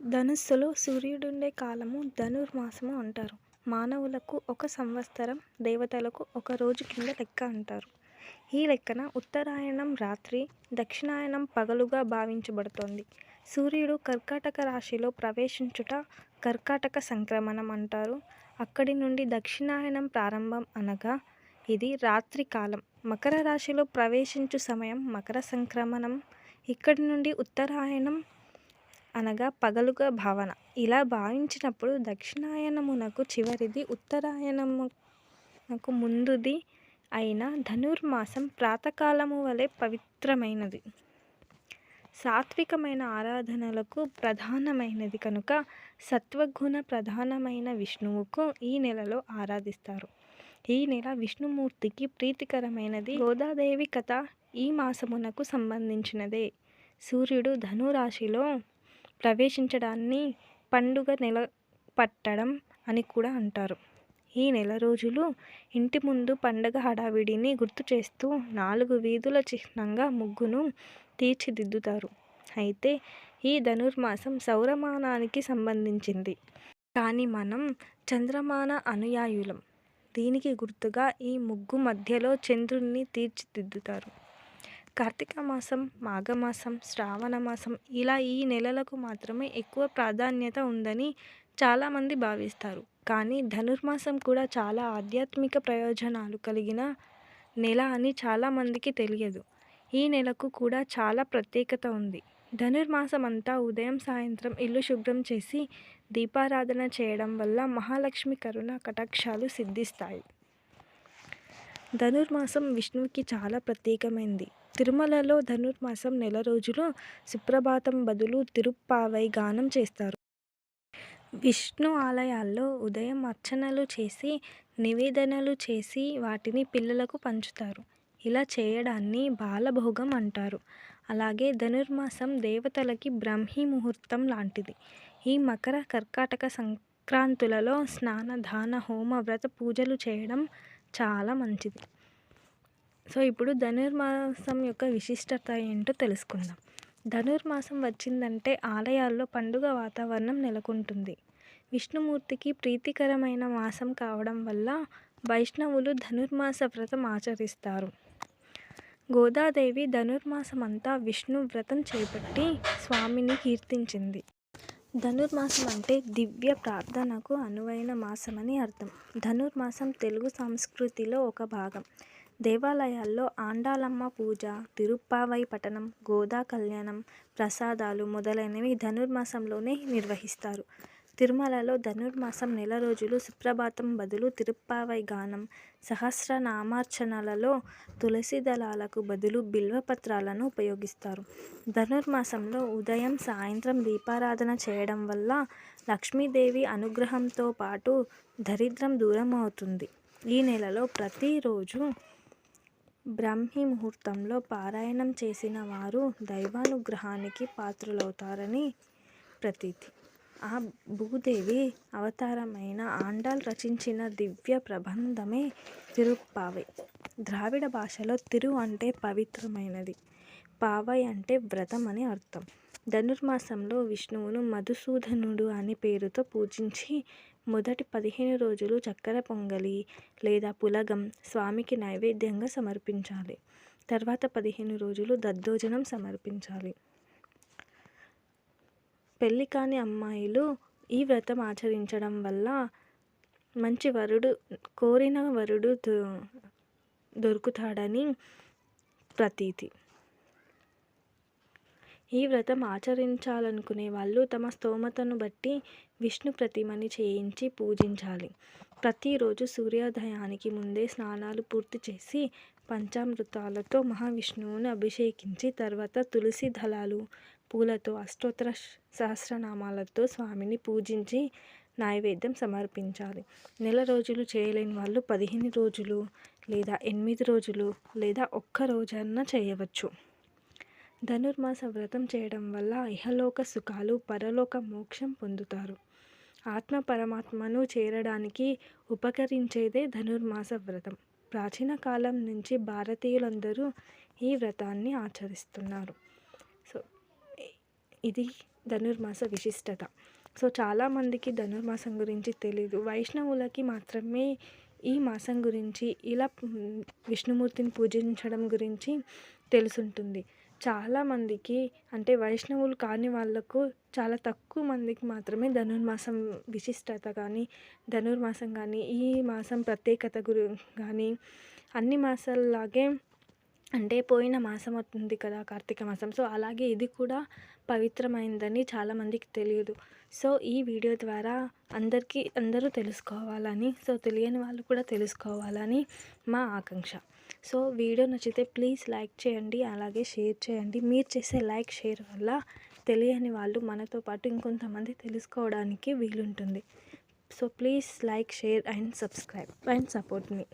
ధనుస్సులో సూర్యుడుండే కాలము ధనుర్మాసము అంటారు. మానవులకు ఒక సంవత్సరం, దేవతలకు ఒక రోజు కింద లెక్క అంటారు. ఈ లెక్కన ఉత్తరాయణం రాత్రి, దక్షిణాయనం పగలుగా భావించబడుతోంది. సూర్యుడు కర్కాటక రాశిలో ప్రవేశించుట కర్కాటక సంక్రమణం అంటారు. అక్కడి నుండి దక్షిణాయనం ప్రారంభం అనగా ఇది రాత్రి కాలం. మకర రాశిలో ప్రవేశించు సమయం మకర సంక్రమణం. ఇక్కడి నుండి ఉత్తరాయణం అనగా పగలుగా భావన. ఇలా భావించినప్పుడు దక్షిణాయనమునకు చివరిది, ఉత్తరాయణమునకు ముందుది అయిన ధనుర్మాసం ప్రాతకాలము వలె పవిత్రమైనది. సాత్వికమైన ఆరాధనలకు ప్రధానమైనది కనుక సత్వగుణ ప్రధానమైన విష్ణువుకు ఈ నెలలో ఆరాధిస్తారు. ఈ నెల విష్ణుమూర్తికి ప్రీతికరమైనది. గోదాదేవి కథ ఈ మాసమునకు సంబంధించినదే. సూర్యుడు ధనురాశిలో ప్రవేశించడాన్ని పండుగ నెల పట్టడం అని కూడా అంటారు. ఈ నెల రోజులు ఇంటి ముందు పండగ హడావిడిని గుర్తు చేస్తూ నాలుగు వీధుల చిహ్నంగా ముగ్గును తీర్చిదిద్దుతారు. అయితే ఈ ధనుర్మాసం సౌరమానానికి సంబంధించింది. కానీ మనం చంద్రమాన అనుయాయులం. దీనికి గుర్తుగా ఈ ముగ్గు మధ్యలో చంద్రుణ్ణి తీర్చిదిద్దుతారు. కార్తీక మాసం మాఘమాసం, శ్రావణమాసం ఇలా ఈ నెలలకు మాత్రమే ఎక్కువ ప్రాధాన్యత ఉందని చాలామంది భావిస్తారు. కానీ ధనుర్మాసం కూడా చాలా ఆధ్యాత్మిక ప్రయోజనాలు కలిగిన నెల అని చాలామందికి తెలియదు. ఈ నెలకు కూడా చాలా ప్రత్యేకత ఉంది. ధనుర్మాసం అంతా ఉదయం సాయంత్రం ఇల్లు శుభ్రం చేసి దీపారాధన చేయడం వల్ల మహాలక్ష్మి కరుణ కటాక్షాలు సిద్ధిస్తాయి. ధనుర్మాసం విష్ణువుకి చాలా ప్రత్యేకమైంది. తిరుమలలో ధనుర్మాసం నెల రోజులు సుప్రభాతం బదులు తిరుప్పావై గానం చేస్తారు. విష్ణు ఆలయాల్లో ఉదయం అర్చనలు చేసి నివేదనలు చేసి వాటిని పిల్లలకు పంచుతారు. ఇలా చేయడాన్ని బాలభోగం అంటారు. అలాగే ధనుర్మాసం దేవతలకి బ్రహ్మీ ముహూర్తం లాంటిది. ఈ మకర, కర్కాటక సంక్రాంతులలో స్నాన, దాన, హోమ, వ్రత పూజలు చేయడం చాలా మంచిది. సో ఇప్పుడు ధనుర్మాసం యొక్క విశిష్టత ఏంటో తెలుసుకుందాం. ధనుర్మాసం వచ్చిందంటే ఆలయాల్లో పండుగ వాతావరణం నెలకొంటుంది. విష్ణుమూర్తికి ప్రీతికరమైన మాసం కావడం వల్ల వైష్ణవులు ధనుర్మాస వ్రతం ఆచరిస్తారు. గోదాదేవి ధనుర్మాసమంతా విష్ణు వ్రతం చేపట్టి స్వామిని కీర్తించింది. ధనుర్మాసం అంటే దివ్య ప్రార్థనకు అనువైన మాసమని అర్థం. ధనుర్మాసం తెలుగు సంస్కృతిలో ఒక భాగం. దేవాలయాల్లో ఆండాలమ్మ పూజ, తిరుప్పావై పఠనం, గోదా కళ్యాణం, ప్రసాదాలు మొదలైనవి ధనుర్మాసంలోనే నిర్వహిస్తారు. తిరుమలలో ధనుర్మాసం నెల రోజులు సుప్రభాతం బదులు తిరుప్పావై గానం, సహస్రనామార్చనలలో తులసి దళాలకు బదులు బిల్వపత్రాలను ఉపయోగిస్తారు. ధనుర్మాసంలో ఉదయం సాయంత్రం దీపారాధన చేయడం వల్ల లక్ష్మీదేవి అనుగ్రహంతో పాటు దరిద్రం దూరం అవుతుంది ఈ నెలలో ప్రతిరోజు బ్రాహ్మీ ముహూర్తంలో పారాయణం చేసిన వారు దైవానుగ్రహానికి పాత్రులవుతారని ప్రతీతి. ఆ భూదేవి అవతారమైన ఆండాల్ రచించిన దివ్య ప్రబంధమే తిరుప్పావై. ద్రావిడ భాషలో తిరు అంటే పవిత్రమైనది, పావై అంటే వ్రతం అని అర్థం. ధనుర్మాసంలో విష్ణువును మధుసూదనుడు అనే పేరుతో పూజించి మొదటి పదిహేను రోజులు చక్కెర పొంగలి లేదా పులగం స్వామికి నైవేద్యంగా సమర్పించాలి. తర్వాత పదిహేను రోజులు దద్దోజనం సమర్పించాలి. పెళ్ళికాని అమ్మాయిలు ఈ వ్రతం ఆచరించడం వల్ల మంచి వరుడు కోరిన వరుడు దొరుకుతాడని ప్రతీతి. ఈ వ్రతం ఆచరించాలనుకునే వాళ్ళు తమ స్తోమతను బట్టి విష్ణు ప్రతిమని చేయించి పూజించాలి. ప్రతిరోజు సూర్యోదయానికి ముందే స్నానాలు పూర్తి చేసి పంచామృతాలతో మహావిష్ణువును అభిషేకించి తర్వాత తులసి దళాలు, పూలతో అష్టోత్తర సహస్రనామాలతో స్వామిని పూజించి నైవేద్యం సమర్పించాలి. నెల రోజులు చేయలేని వాళ్ళు పదిహేను రోజులు లేదా ఎనిమిది రోజులు లేదా ఒక్క రోజన్నా చేయవచ్చు. ధనుర్మాస వ్రతం చేయడం వల్ల ఇహలోక సుఖాలు, పరలోక మోక్షం పొందుతారు. ఆత్మ పరమాత్మను చేరడానికి ఉపకరించేదే ధనుర్మాస వ్రతం. ప్రాచీన కాలం నుంచి భారతీయులందరూ ఈ వ్రతాన్ని ఆచరిస్తున్నారు. సో ఇది ధనుర్మాస విశిష్టత సో చాలామందికి ధనుర్మాసం గురించి తెలియదు వైష్ణవులకి మాత్రమే ఈ మాసం గురించి ఇలా విష్ణుమూర్తిని పూజించడం గురించి తెలుసుంటుంది చాలామందికి అంటే వైష్ణవులు కాని వాళ్ళకు చాలా తక్కువ మందికి మాత్రమే ధనుర్మాసం విశిష్టత కానీ ధనుర్మాసం కానీ ఈ మాసం ప్రత్యేకత గురి కానీ అన్ని మాసాలలాగే అంటే పోయిన మాసం అవుతుంది కదా కార్తీక మాసం. సో అలాగే ఇది కూడా పవిత్రమైందని చాలామందికి తెలియదు. సో ఈ వీడియో ద్వారా అందరికీ అందరూ తెలుసుకోవాలని సో తెలియని వాళ్ళు కూడా తెలుసుకోవాలని మా ఆకాంక్ష. సో వీడియో నచ్చితే ప్లీజ్ లైక్ చేయండి అలాగే షేర్ చేయండి. మీరు చేసే లైక్ షేర్ వల్ల తెలియని వాళ్ళు మనతో పాటు ఇంకొంతమంది తెలుసుకోవడానికి వీలుంటుంది. So please like share and subscribe and support me.